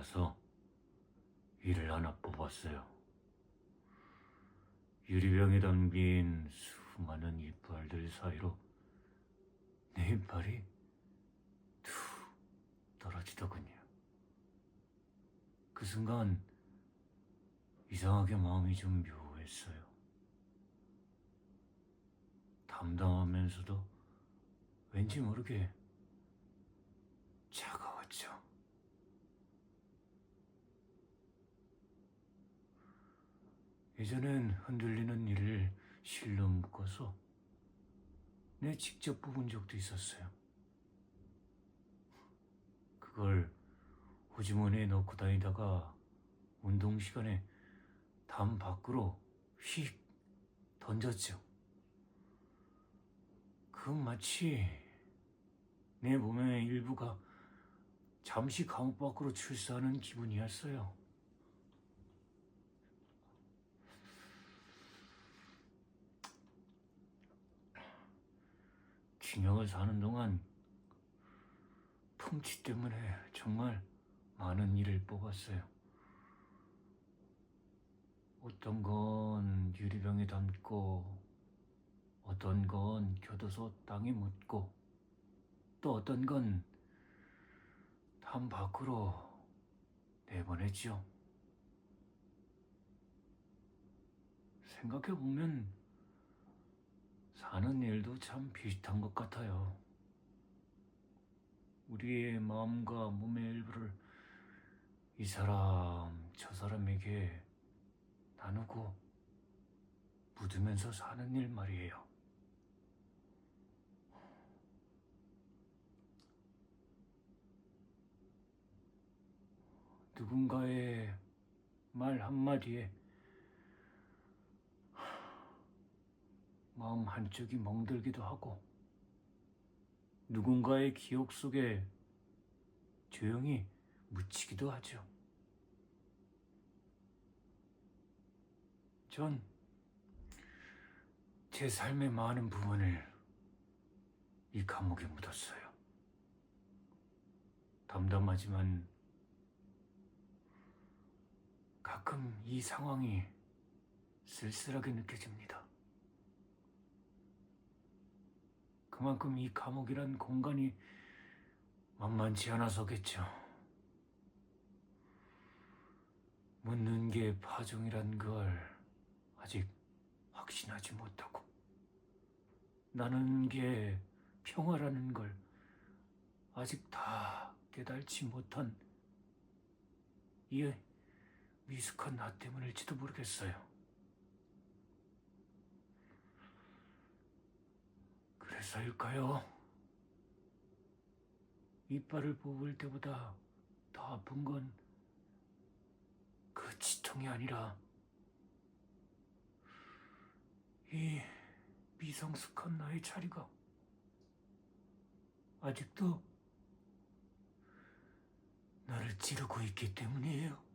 나가서 이를 하나 뽑았어요. 유리병에 담긴 수많은 이빨들 사이로 내 이빨이 툭 떨어지더군요. 그 순간 이상하게 마음이 좀 묘했어요. 담담하면서도 왠지 모르게 차가웠죠. 예전엔 흔들리는 이를 실로 묶어서 내 직접 뽑은 적도 있었어요. 그걸 호주머니에 넣고 다니다가 운동 시간에 담 밖으로 휙 던졌죠. 그건 마치 내 몸의 일부가 잠시 감옥 밖으로 출사하는 기분이었어요. 징역을 사는 동안 풍치 때문에 정말 많은 일을 뽑았어요. 어떤 건 유리병에 담고, 어떤 건 교도소 땅에 묻고, 또 어떤 건 담 밖으로 내보냈죠. 생각해보면 사는 일도 참 비슷한 것 같아요. 우리의 마음과 몸의 일부를 이 사람, 저 사람에게 나누고 묻으면서 사는 일 말이에요. 누군가의 말 한마디에 마음 한쪽이 멍들기도 하고 누군가의 기억 속에 조용히 묻히기도 하죠. 전 제 삶의 많은 부분을 이 감옥에 묻었어요. 담담하지만 가끔 이 상황이 쓸쓸하게 느껴집니다. 그만큼 이 감옥이란 공간이 만만치 않아서겠죠. 묻는 게 파종이란 걸 아직 확신하지 못하고 나는 게 평화라는 걸 아직 다 깨달지 못한 이 미숙한 나 때문일지도 모르겠어요. 그래서일까요? 이빨을 뽑을 때보다 더 아픈 건그 치통이 아니라 이 미성숙한 나의 자리가 아직도 나를 찌르고 있기 때문이에요.